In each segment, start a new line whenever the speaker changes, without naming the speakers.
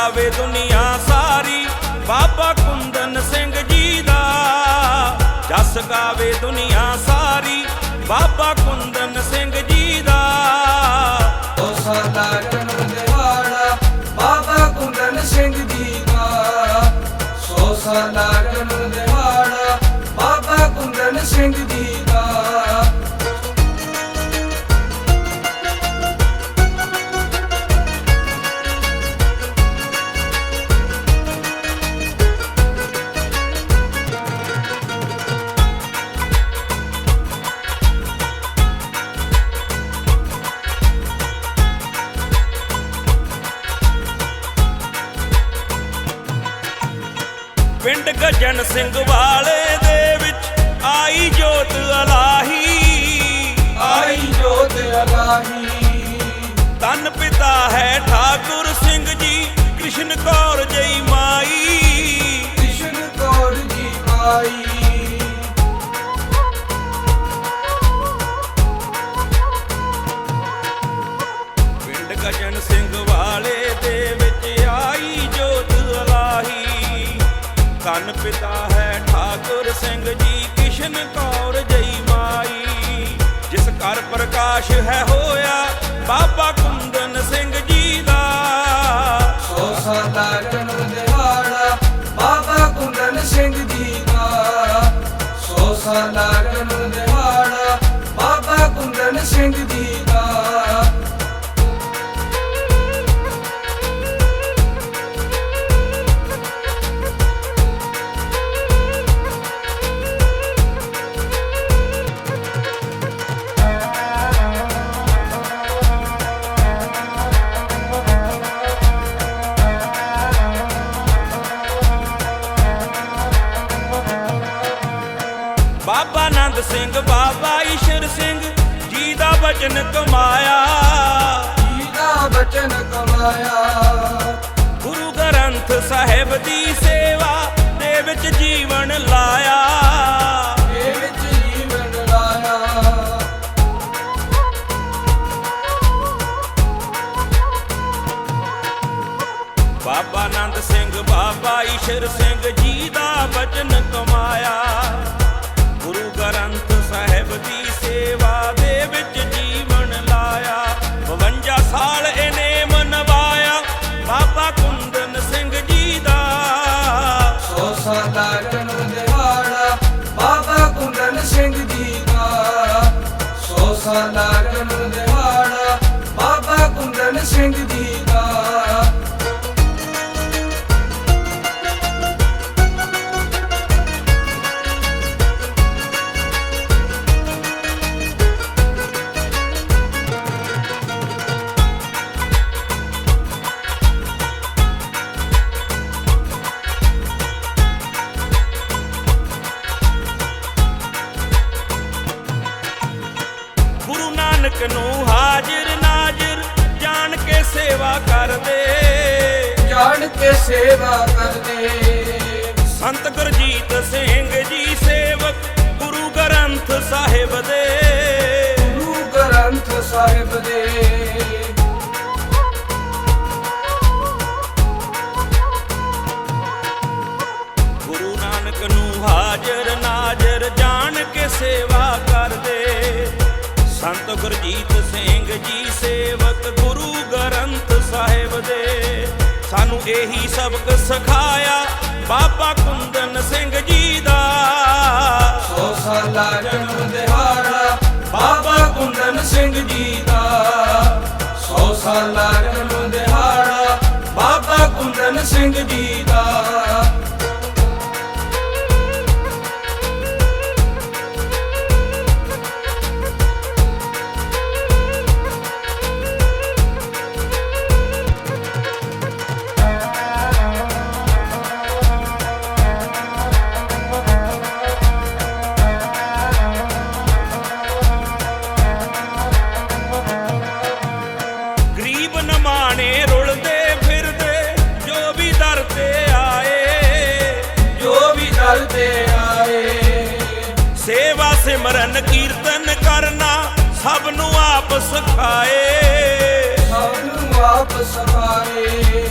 ਗਾਵੇ ਦੁਨੀਆ ਸਾਰੀ। ਬਾਬਾ ਕੁੰਦਨ ਸਿੰਘ ਜੀ ਦਾ ਜਸ ਗਾਵੇ ਦੁਨੀਆ ਸਾਰੀ। ਬਾਬਾ ਕੁੰਦਨ ਸਿੰਘ ਪਿੰਡ ਗੱਜਣ ਸਿੰਘ ਵਾਲੇ ਦੇ ਵਿੱਚ ਆਈ ਜੋਤ ਅਲਾਹੀ।
ਆਈ ਜੋਤ ਅਲਾਹੀ।
ਤਨ ਪਿਤਾ ਹੈ ਠਾਕੁਰ ਸਿੰਘ ਜੀ ਕ੍ਰਿਸ਼ਨ ਕੌਰ ਜਈ ਮਾਈ।
ਕ੍ਰਿਸ਼ਨ ਕੌਰ ਜੀ ਆਈ।
ਤਨ ਪਿਤਾ ਹੈ ਠਾਕੁਰ ਸਿੰਘ ਜੀ, ਕਿਸ਼ਨ ਕੌਰ ਜਈ ਮਾਈ। ਜਿਸ ਘਰ ਪ੍ਰਕਾਸ਼ ਹੈ ਹੋਇਆ, ਬਾਬਾ ਕੁੰਦਨ ਸਿੰਘ ਜੀ ਦਾ।
ਸੋ ਸਾਡਾ ਜਨਮ ਦਿਹਾੜਾ, ਬਾਬਾ ਕੁੰਦਨ ਸਿੰਘ ਜੀ ਦਾ। ਸੋ ਸਾਡਾ ਬਾਬਾ
ਆਨੰਦ ਸਿੰਘ ਬਾਬਾ ਈਸ਼ਰ ਸਿੰਘ ਜੀ ਦਾ ਬਚਨ ਕਮਾਇਆ।
ਜੀ ਦਾ ਬਚਨ ਕਮਾਇਆ।
ਗੁਰੂ ਗ੍ਰੰਥ ਸਾਹਿਬ ਦੀ ਸੇਵਾ ਦੇ ਵਿੱਚ ਜੀਵਨ ਲਾਇਆ। ਬਾਬਾ ਆਨੰਦ ਸਿੰਘ ਬਾਬਾ ਈਸ਼ਰ ਸਿੰਘ ਜੀ ਦਾ ਬਚਨ ਕਮਾਇਆ।
ਸੋ ਜਨਮ ਦਿਹਾੜਾ ਬਾਬਾ ਕੁੰਦਨ ਸਿੰਘ
ਸੇਵਾ ਕਰਦੇ।
ਜਾਣ ਕੇ ਸੇਵਾ ਕਰਦੇ।
ਸੰਤ ਗੁਰਜੀਤ ਸਿੰਘ ਜੀ ਸੇਵਕ ਗੁਰੂ ਗ੍ਰੰਥ ਸਾਹਿਬ ਦੇ।
ਗੁਰੂ ਗ੍ਰੰਥ ਸਾਹਿਬ ਦੇ।
ਗੁਰੂ ਨਾਨਕ ਨੂੰ ਹਾਜ਼ਰ ਨਾਜ਼ਰ ਜਾਣ ਕੇ ਸੇਵਾ ਸੰਤ ਗੁਰਜੀਤ ਸਿੰਘ ਜੀ ਸੇਵਕ ਗੁਰੂ ਗ੍ਰੰਥ ਸਾਹਿਬ ਦੇ। ਸਾਨੂੰ ਇਹੀ ਸਬਕ ਸਿਖਾਇਆ ਬਾਬਾ ਕੁੰਦਨ ਸਿੰਘ ਜੀ ਦਾ।
ਸੋ ਸਾਲਾ ਜਨਮ ਦਿਹਾੜਾ ਬਾਬਾ ਕੁੰਦਨ ਸਿੰਘ ਜੀ ਦਾ। ਸੋ ਸਾਲਾ ਜਨਮ ਦਿਹਾੜਾ ਬਾਬਾ ਕੁੰਦਨ ਸਿੰਘ ਜੀ
ਸੇਵਾ ਸਿਮਰਨ ਕੀਰਤਨ ਕਰਨਾ ਸਭ ਨੂੰ ਆਪ ਸਿਖਾਏ।
ਸਭ ਨੂੰ ਆਪ
ਸਿਖਾਏ।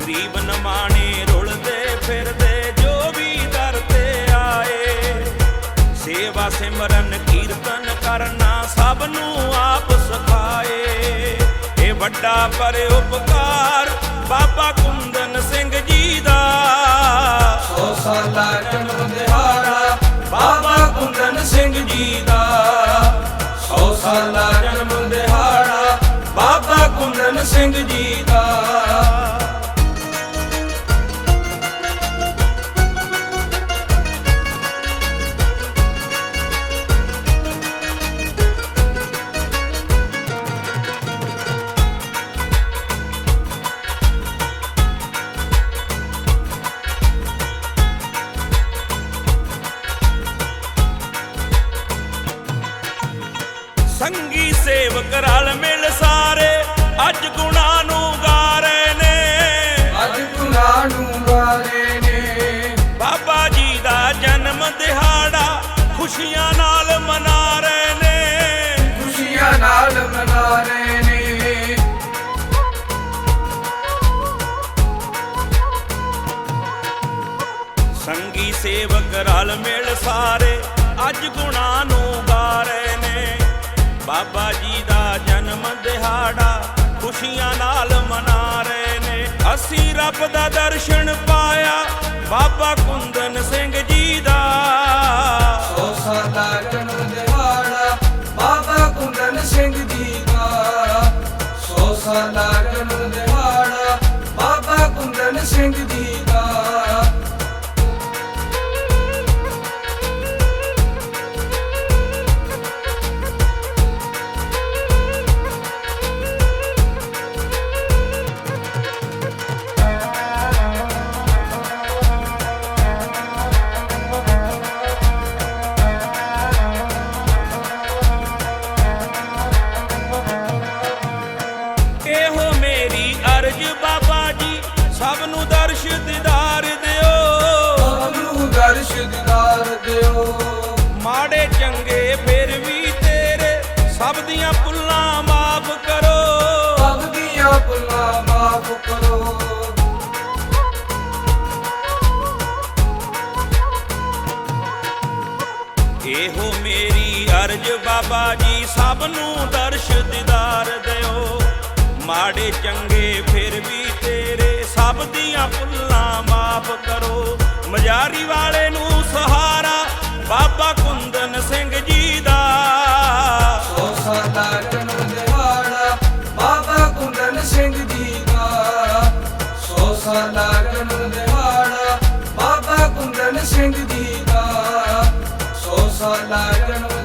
ਗਰੀਬ ਨਮਾਣੇ ਰੁਲਦੇ ਫਿਰਦੇ ਜੋ ਵੀ
ਦਰ ਆਏ। ਸੇਵਾ ਸਿਮਰਨ ਕੀਰਤਨ ਕਰਨਾ ਸਭ ਨੂੰ ਆਪ ਸਿਖਾਏ। ਵੱਡਾ ਪਰ ਉਪਕਾਰ। ਬਾਬਾ ਕੁੰਦਨ ਸਿੰਘ
ਸੇਵਕ ਰਲ ਮਿਲ ਸਾਰੇ ਅੱਜ ਗੁਣਾ ਨੂੰ ਗਾ ਰਹੇ ਨੇ।
ਅੱਜ ਗੁਨਾਹ ਨੂੰ ਵਾਰੇ ਨੇ।
ਬਾਬਾ ਜੀ ਦਾ ਜਨਮ ਦਿਹਾੜਾ ਖੁਸ਼ੀਆਂ ਨਾਲ ਮਨਾ ਰਹੇ ਨੇ।
ਖੁਸ਼ੀਆਂ ਨਾਲ ਮਨਾ ਰਹੇ ਨੇ।
ਸੰਗੀ ਸੇਵਕ ਰਲ ਮਿਲ ਸਾਰੇ ਅੱਜ ਗੁਣਾ ਨੂੰ ਅਸੀਂ ਰੱਬ ਦਾ ਦਰਸ਼ਨ ਪਾਇਆ, ਬਾਬਾ ਕੁੰਦਨ ਸਿੰਘ ਜੀ ਦਾ।
ਸੋ ਸਾਲਾ ਜਨਮ ਦਿਹਾੜਾ, ਬਾਬਾ ਕੁੰਦਨ ਸਿੰਘ ਜੀ ਦਾ। ਸੋ ਸਾਲਾ
ਸਭ ਨੂੰ ਦਰਸ਼ ਦੀਦਾਰ ਦਿਓ।
ਸਭ ਨੂੰ ਦਰਸ਼ ਦਿਦਾਰ ਦਿਓ।
ਮਾੜੇ ਚੰਗੇ ਫਿਰ ਵੀ ਤੇਰੇ ਸਭ ਦੀਆਂ ਭੁੱਲਾਂ ਮਾਫ ਕਰੋ।
ਸਭ ਦੀਆਂ ਭੁੱਲਾਂ ਮਾਫ ਕਰੋ।
ਇਹੋ ਮੇਰੀ ਅਰਜ ਬਾਬਾ ਜੀ ਸਭ ਨੂੰ ਦਰਸ਼ ਦੀਦਾਰ ਦਿਓ। ਮਾੜੇ ਚੰਗੇ ਫਿਰ ਵੀ ਦੀਆਂ ਭੁੱਲਾਂ ਮਾਫ ਕਰੋ। ਮਜਾਰੀ ਵਾਲੇ ਨੂੰ ਸਹਾਰਾ, ਬਾਬਾ ਕੁੰਦਨ ਸਿੰਘ ਜੀ ਦਾ।
ਸੋ ਸਾਲਾ ਜਨਮ ਦਿਹਾੜਾ, ਬਾਬਾ ਕੁੰਦਨ ਸਿੰਘ ਜੀ ਦਾ। ਸੋ ਸਾਲਾ ਜਨਮ ਦਿਹਾੜਾ, ਬਾਬਾ ਕੁੰਦਨ ਸਿੰਘ ਜੀ ਦਾ। ਸੋ ਸਾਲਾ ਜਨਮ